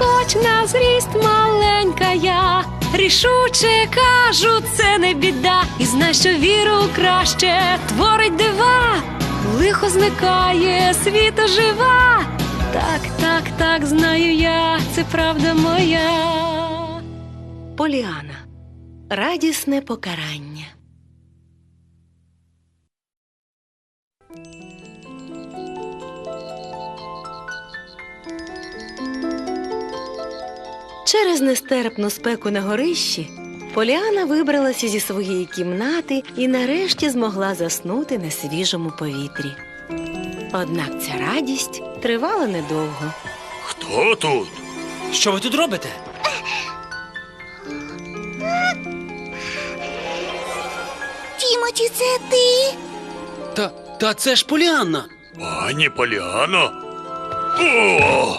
хоч на зріст маленька я. Рішуче кажу, це не біда, і знай, що віру краще творить дива, лихо зникає, світ ожива. Так, так, так, знаю я, це правда моя. Поліана. Радісне покарання. Через нестерпну спеку на горищі Поліана вибралася зі своєї кімнати і нарешті змогла заснути на свіжому повітрі. Однак ця радість тривала недовго. Хто тут? Що ви тут робите? Тімоті, це ти? Та, та це ж Поліанна. Пані Поліано? О,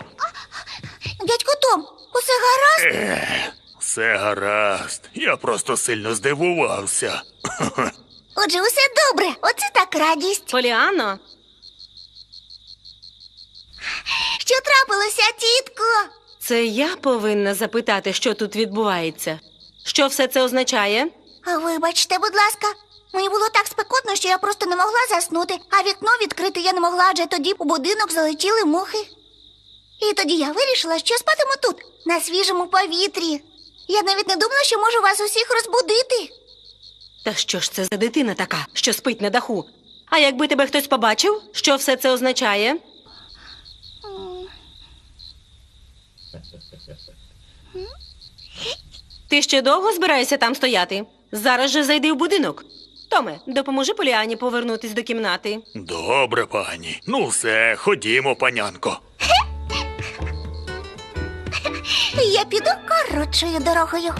Дядько Том, усе гаразд? е, все гаразд. Я просто сильно здивувався. Отже, усе добре. Оце так радість. Поліано, Що трапилося, тітко? це я повинна запитати, що тут відбувається. Що все це означає? А Вибачте, будь ласка. Мені було так спекотно, що я просто не могла заснути, а вікно відкрити я не могла, адже тоді у будинок залетіли мухи. І тоді я вирішила, що спатиму тут, на свіжому повітрі. Я навіть не думала, що можу вас усіх розбудити. Та що ж це за дитина така, що спить на даху? А якби тебе хтось побачив, що все це означає? Ти ще довго збираєшся там стояти? Зараз же зайди в будинок. Томе, допоможи Поліані повернутись до кімнати. Добре, пані. Ну все, ходімо, панянко. Я піду коротшою дорогою.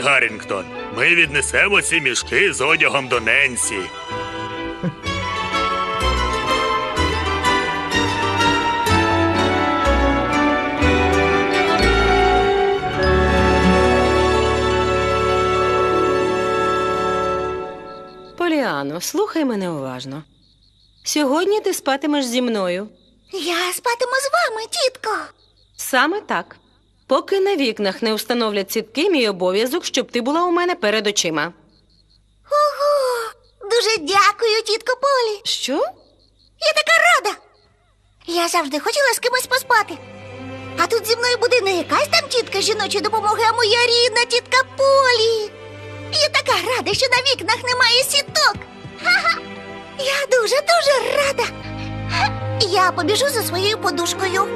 Гаррінгтон, ми віднесемо ці мішки з одягом до Ненсі. Поліано, слухай мене уважно. Сьогодні ти спатимеш зі мною. Я спатиму з вами, тітко. Саме так. Поки на вікнах не встановлять сітки, мій обов'язок, щоб ти була у мене перед очима. Ого, дуже дякую, тітко Полі. Що? Я така рада. Я завжди хотіла з кимось поспати. А тут зі мною буде не якась там тітка жіночої допомоги, а моя рідна тітка Полі. Я така рада, що на вікнах немає сіток. Ха-ха. Я дуже дуже рада. Я побіжу за своєю подушкою.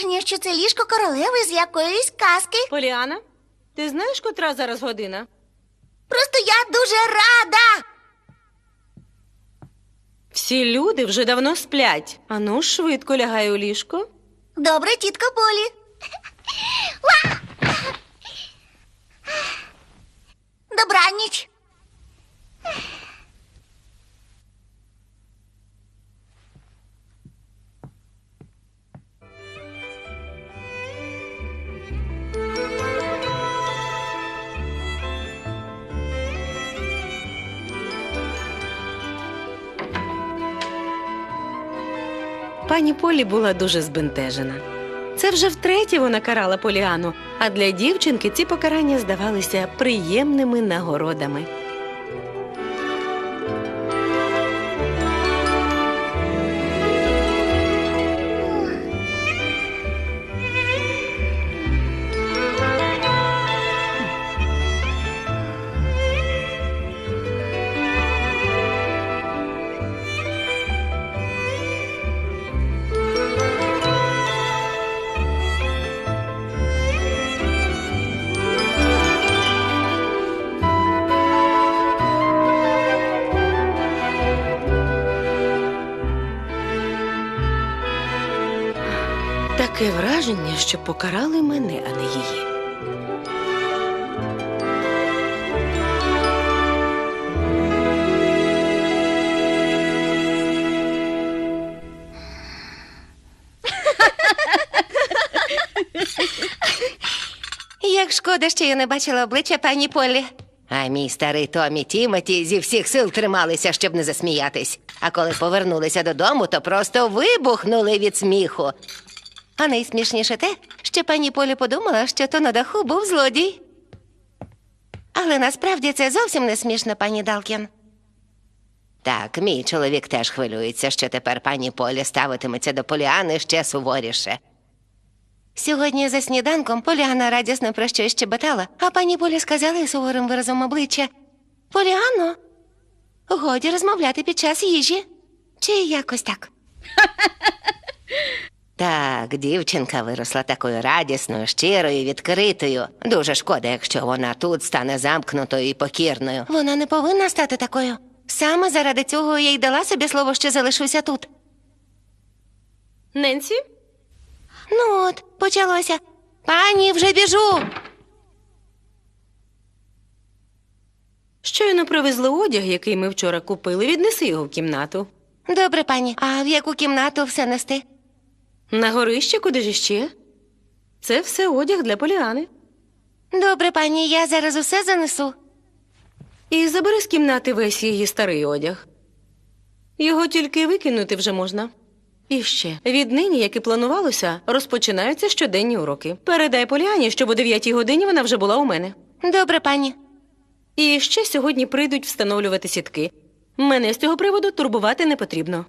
Враження, що це ліжко королеви з якоїсь казки. Поліана, ти знаєш, котра зараз година? Просто я дуже рада. Всі люди вже давно сплять. Ану, швидко лягай у ліжко. Добре, тітко Полі. Добраніч. Пані Полі була дуже збентежена. Це вже втретє вона карала Поліану, а для дівчинки ці покарання здавалися приємними нагородами. Таке враження, що покарали мене, а не її. Як шкода, що я не бачила обличчя пані Полі. А мій старий Томі Тімоті зі всіх сил трималися, щоб не засміятись. А коли повернулися додому, то просто вибухнули від сміху. А найсмішніше те, що пані Полі подумала, що то на даху був злодій. Але насправді це зовсім не смішно, пані Далкін. Так, мій чоловік теж хвилюється, що тепер пані Полі ставитиметься до Поліани ще суворіше. Сьогодні за сніданком Поліана радісно про щось щебетала, а пані Полі сказала із суворим виразом обличчя Поліано, годі розмовляти під час їжі. Чи якось так. Так, дівчинка виросла такою радісною, щирою, відкритою. Дуже шкода, якщо вона тут стане замкнутою і покірною. Вона не повинна стати такою. Саме заради цього я й дала собі слово, що залишуся тут. Ненсі? Ну от, почалося. Пані, вже біжу. Щойно привезли одяг, який ми вчора купили. Віднеси його в кімнату. Добре, пані. А в яку кімнату все нести? На горище куди ж іще? Це все одяг для Поліани. Добре, пані, я зараз усе занесу. І забери з кімнати весь її старий одяг. Його тільки викинути вже можна. І ще віднині, як і планувалося, розпочинаються щоденні уроки. Передай Поліані, щоб о 9 годині вона вже була у мене. Добре, пані. І ще сьогодні прийдуть встановлювати сітки. Мене з цього приводу турбувати не потрібно.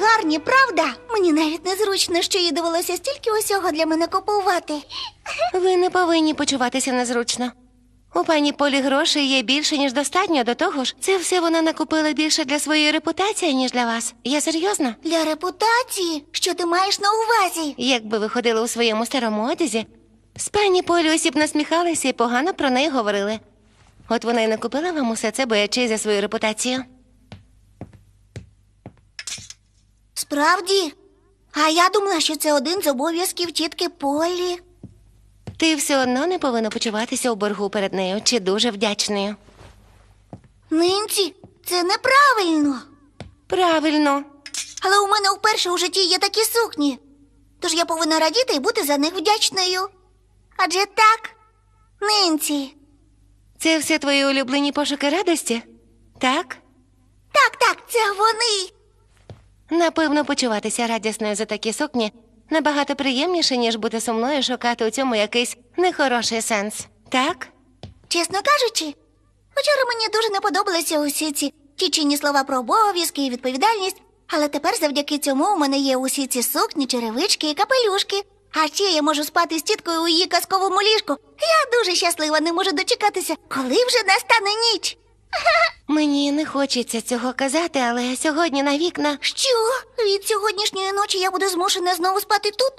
Гарні, правда? Мені навіть незручно, що їй довелося стільки усього для мене купувати. Ви не повинні почуватися незручно. У пані Полі грошей є більше, ніж достатньо. До того ж, це все вона накупила більше для своєї репутації, ніж для вас. Я серйозно. Для репутації, що ти маєш на увазі? Якби ви ходили у своєму старому одязі, з пані Полі усі б насміхалися і погано про неї говорили. От вона й накупила вам усе це, боячись за свою репутацію. Справді? А я думала, що це один з обов'язків тітки Полі. Ти все одно не повинна почуватися у боргу перед нею чи дуже вдячною. Нинці, це неправильно. Правильно. Але у мене вперше у житті є такі сукні. Тож я повинна радіти і бути за них вдячною. Адже так, Нинці. Це все твої улюблені пошуки радості? Так? Так, так, це вони. Напевно, почуватися радісною за такі сукні набагато приємніше, ніж бути сумною шукати у цьому якийсь нехороший сенс. Так? Чесно кажучи, вчора мені дуже не подобалися усі ці тічені слова про обов'язки і відповідальність, але тепер завдяки цьому у мене є усі ці сукні, черевички і капелюшки. А ще я можу спати з тіткою у її казковому ліжку. Я дуже щаслива, не можу дочекатися, коли вже настане ніч. Мені не хочеться цього казати, але сьогодні на вікна. Що? Від сьогоднішньої ночі я буду змушена знову спати тут?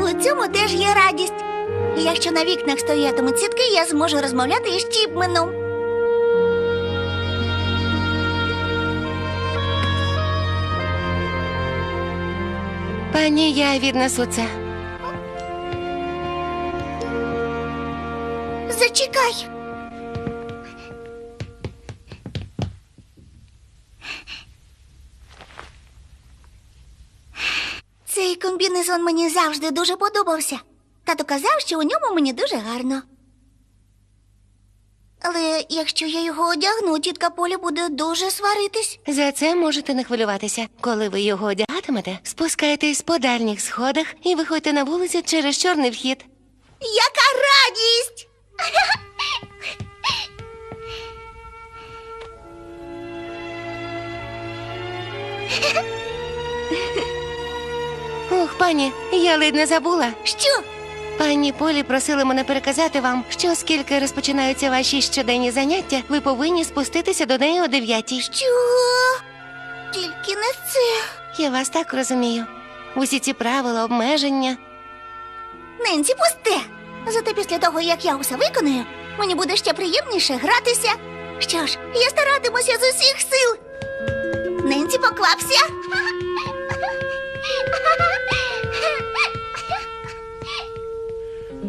У цьому теж є радість. Якщо на вікнах стоятимуть сітки, я зможу розмовляти із Чіпменом. Пані, я віднесу це. Зачекай. Цей комбінезон мені завжди дуже подобався. Тато казав, що у ньому мені дуже гарно. Але якщо я його одягну, тітка Поля буде дуже сваритись. За це можете не хвилюватися. Коли ви його одягатимете, спускайтесь по дальніх сходах і виходьте на вулицю через чорний вхід. Яка радість! Ох, пані, я ледь не забула. Що? Пані Полі просили мене переказати вам, що оскільки розпочинаються ваші щоденні заняття, ви повинні спуститися до неї о дев'ятій. Що? Тільки не це. Я вас так розумію. Усі ці правила, обмеження. Ненці, пусте. Зате після того, як я усе виконую, мені буде ще приємніше гратися. Що ж, я старатимуся з усіх сил. Ненці, поквапся.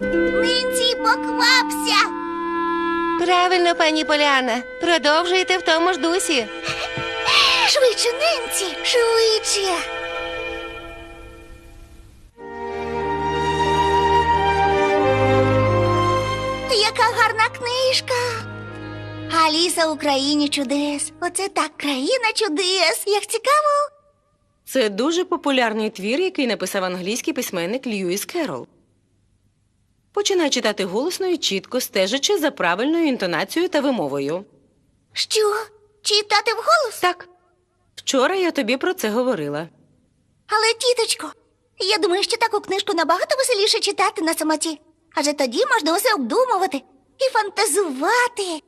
Ненці, поквапся. Правильно, пані Поляна. Продовжуйте в тому ж дусі. Швидше, Ненці, швидше. Яка гарна книжка. Аліса у країні чудес. Оце так країна чудес. Як цікаво. Це дуже популярний твір, який написав англійський письменник Льюіс Керрол. Починай читати голосно і чітко, стежачи за правильною інтонацією та вимовою. Що? Читати вголос? Так, вчора я тобі про це говорила. Але, тіточко, я думаю, що таку книжку набагато веселіше читати на самоті. Адже тоді можна усе обдумувати і фантазувати.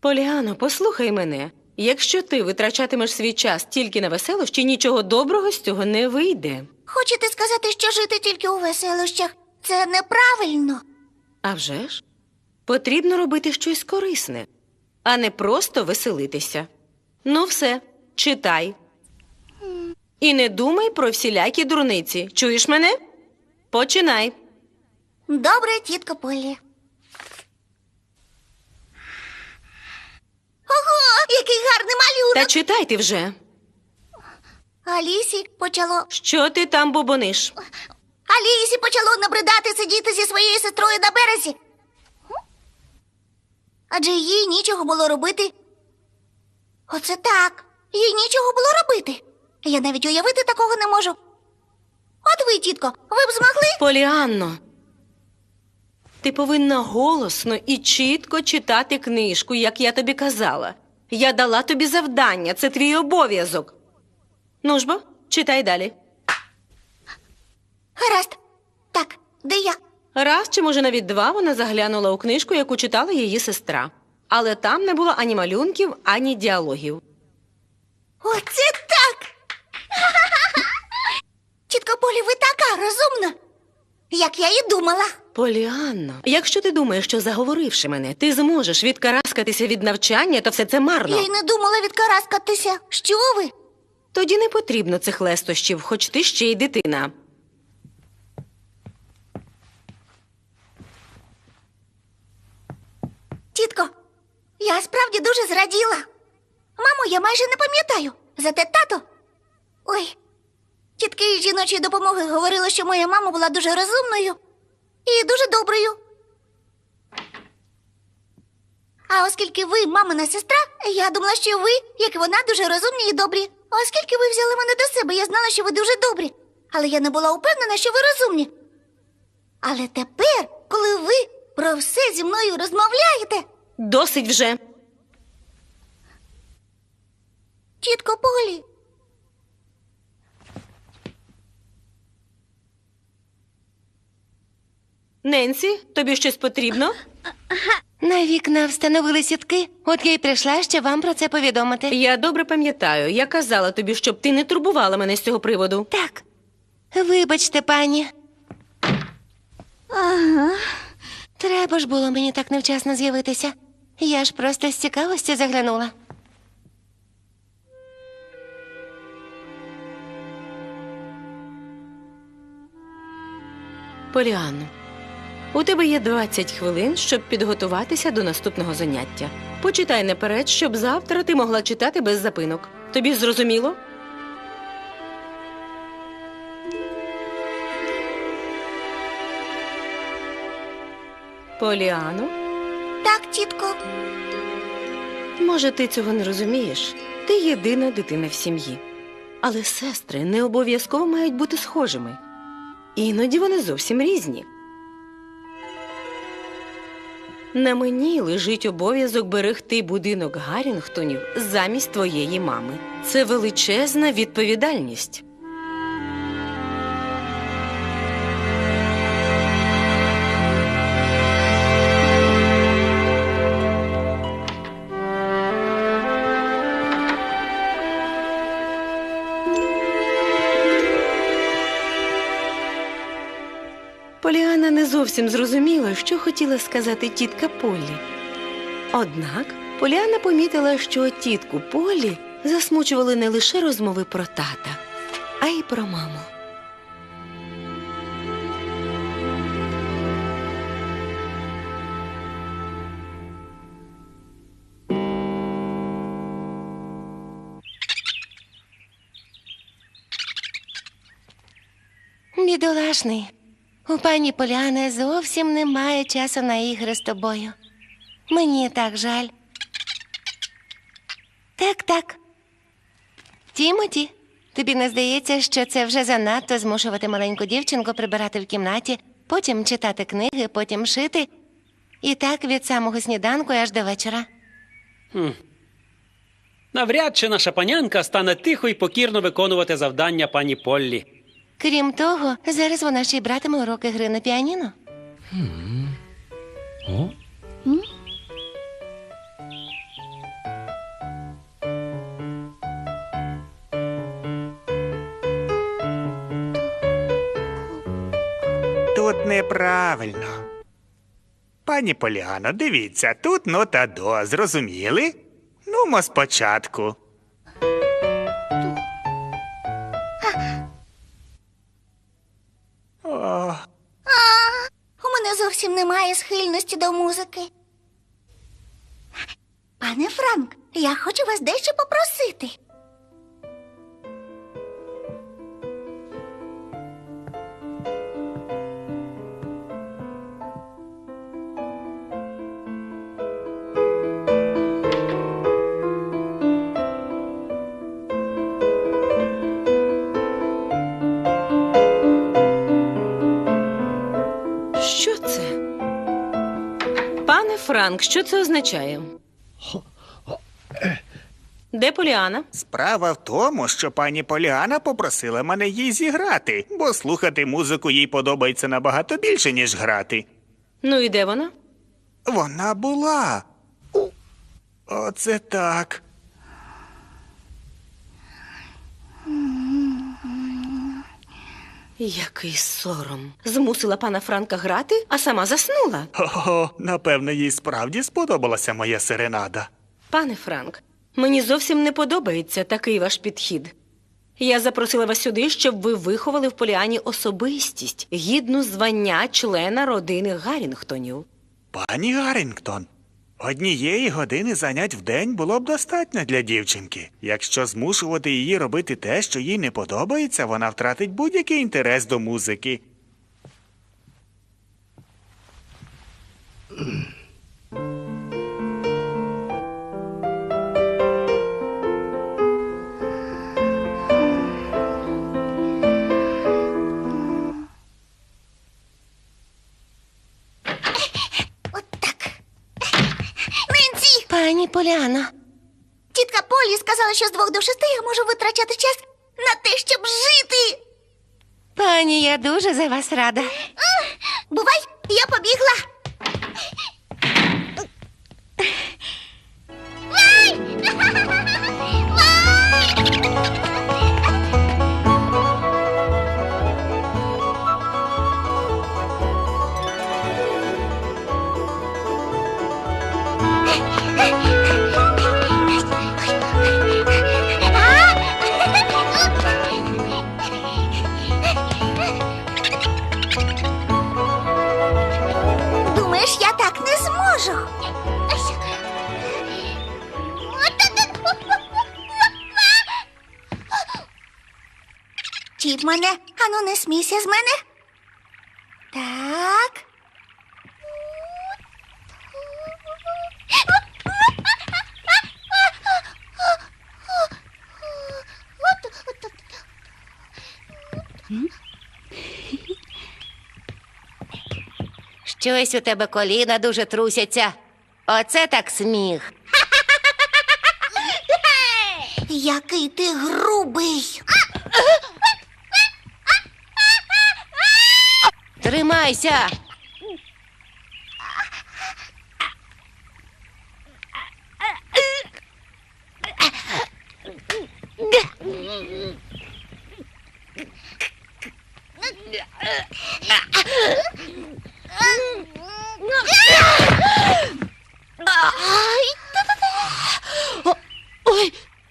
Поліано, послухай мене. Якщо ти витрачатимеш свій час тільки на веселощі, нічого доброго з цього не вийде. Хочете сказати, що жити тільки у веселощах це неправильно? А вже ж, потрібно робити щось корисне, а не просто веселитися. Ну, все, читай. І не думай про всілякі дурниці. Чуєш мене? Починай. Добре, тітко Полі. Ого, який гарний малюнок! Та читай ти вже. Алісі почало. Що ти там бобониш? Алісі почало набридати сидіти зі своєю сестрою на березі. Адже їй нічого було робити. Оце так. Їй нічого було робити. Я навіть уявити такого не можу. От ви, тітко, ви б змогли? Поліанно. Ти повинна голосно і чітко читати книжку, як я тобі казала. Я дала тобі завдання, це твій обов'язок. Ну ж бо, читай далі. Гаразд. Так, де я? Раз чи може навіть два вона заглянула у книжку, яку читала її сестра. Але там не було ані малюнків, ані діалогів. Оце так. Тітко Полі, ви така розумна, як я і думала. Поліанно, якщо ти думаєш, що заговоривши мене, ти зможеш відкараскатися від навчання, то все це марно. Я й не думала відкараскатися. Що ви? Тоді не потрібно цих лестощів, хоч ти ще й дитина. Тітко, я справді дуже зраділа. Маму, я майже не пам'ятаю. Зате тато. Ой. Тітки із жіночої допомоги говорили, що моя мама була дуже розумною і дуже доброю. А оскільки ви мамина сестра, я думала, що ви, як і вона, дуже розумні і добрі. Оскільки ви взяли мене до себе, я знала, що ви дуже добрі. Але я не була упевнена, що ви розумні. Але тепер, коли ви про все зі мною розмовляєте, Досить вже. тітко Полі, Ненсі, тобі щось потрібно? На вікна встановили сітки. От я й прийшла, щоб вам про це повідомити. Я добре пам'ятаю, я казала тобі, щоб ти не турбувала мене з цього приводу. Так. Вибачте, пані. Ага. Треба ж було мені так невчасно з'явитися. Я ж просто з цікавості заглянула. Поліанно, у тебе є 20 хвилин, щоб підготуватися до наступного заняття. Почитай наперед, щоб завтра ти могла читати без запинок. Тобі зрозуміло? Поліано, так, тітко. може, ти цього не розумієш? Ти єдина дитина в сім'ї. Але сестри не обов'язково мають бути схожими. Іноді вони зовсім різні. На мені лежить обов'язок берегти будинок Гаррінгтонів замість твоєї мами. Це величезна відповідальність. Хотіла сказати тітка Полі. Однак Поліана помітила, що тітку Полі засмучували не лише розмови про тата, а й про маму. Бідолашний. У пані Поляни зовсім немає часу на ігри з тобою. Мені так жаль. Так, так. Тімоті, тобі не здається, що це вже занадто змушувати маленьку дівчинку прибирати в кімнаті, потім читати книги, потім шити. І так від самого сніданку аж до вечора. Навряд чи наша панянка стане тихо і покірно виконувати завдання пані Поллі. Крім того, зараз вона ще й братиме уроки гри на піаніно. О? Тут неправильно. Пані Поліано, дивіться, тут нота до, зрозуміли? Нумо спочатку. Немає схильності до музики. Пане Франк, я хочу вас дещо попросити. Франк, що це означає? Де Поліана? справа в тому, що пані Поліана попросила мене їй зіграти, бо слухати музику їй подобається набагато більше, ніж грати. Ну і де вона? Вона була. Оце так. Який сором. Змусила пана Франка грати, а сама заснула. Ого, напевно, їй справді сподобалася моя серенада. Пане Франк, мені зовсім не подобається такий ваш підхід. Я запросила вас сюди, щоб ви виховали в Поліані особистість, гідну звання члена родини Гаррінгтонів. Пані Гаррінгтон, однієї години занять в день було б достатньо для дівчинки. Якщо змушувати її робити те, що їй не подобається, вона втратить будь-який інтерес до музики. Пані Поляна. Тітка Полі сказала, що з двох до шести я можу витрачати час на те, щоб жити. пані, я дуже за вас рада. Бувай, я побігла. Думаєш, Чіп мене, ану не смійся з мене. Так. Щось у тебе коліна дуже трусяться. Оце так сміх. Який ти грубий. Тримайся.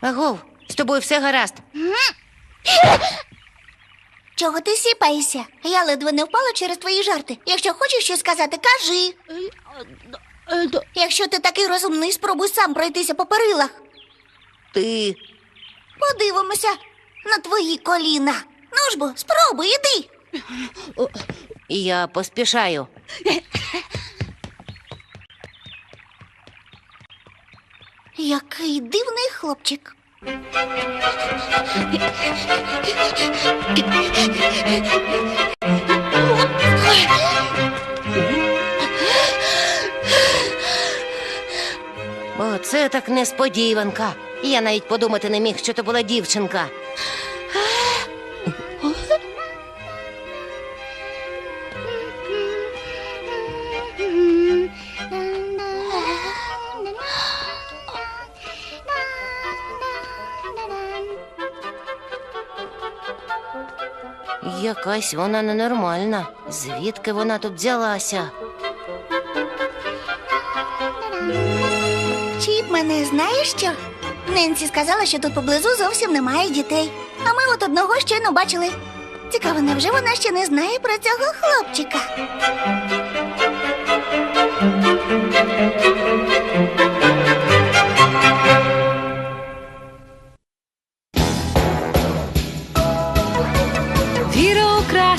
Агов, з тобою все гаразд. Чого ти сіпаєшся? Я ледве не впала через твої жарти. Якщо хочеш щось сказати, кажи. Якщо ти такий розумний, спробуй сам пройтися по перилах. Ти Подивимося на твої коліна. Ну ж бо, спробуй, іди. я поспішаю. Який дивний хлопчик. Оце так несподіванка. Я навіть подумати не міг, що то була дівчинка. Якась вона ненормальна. Звідки вона тут взялася? Чіп мене знаєш що? Ненсі сказала, що тут поблизу зовсім немає дітей. А ми от одного щойно бачили. Цікаво, невже вона ще не знає про цього хлопчика?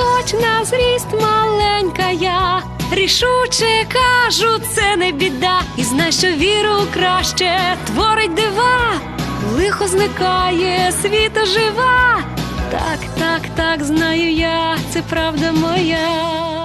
хоч на зріст маленька я. Рішуче кажу, це не біда, і знай, що віру краще творить дива, лихо зникає, світа жива. Так, так, так, знаю я, це правда моя.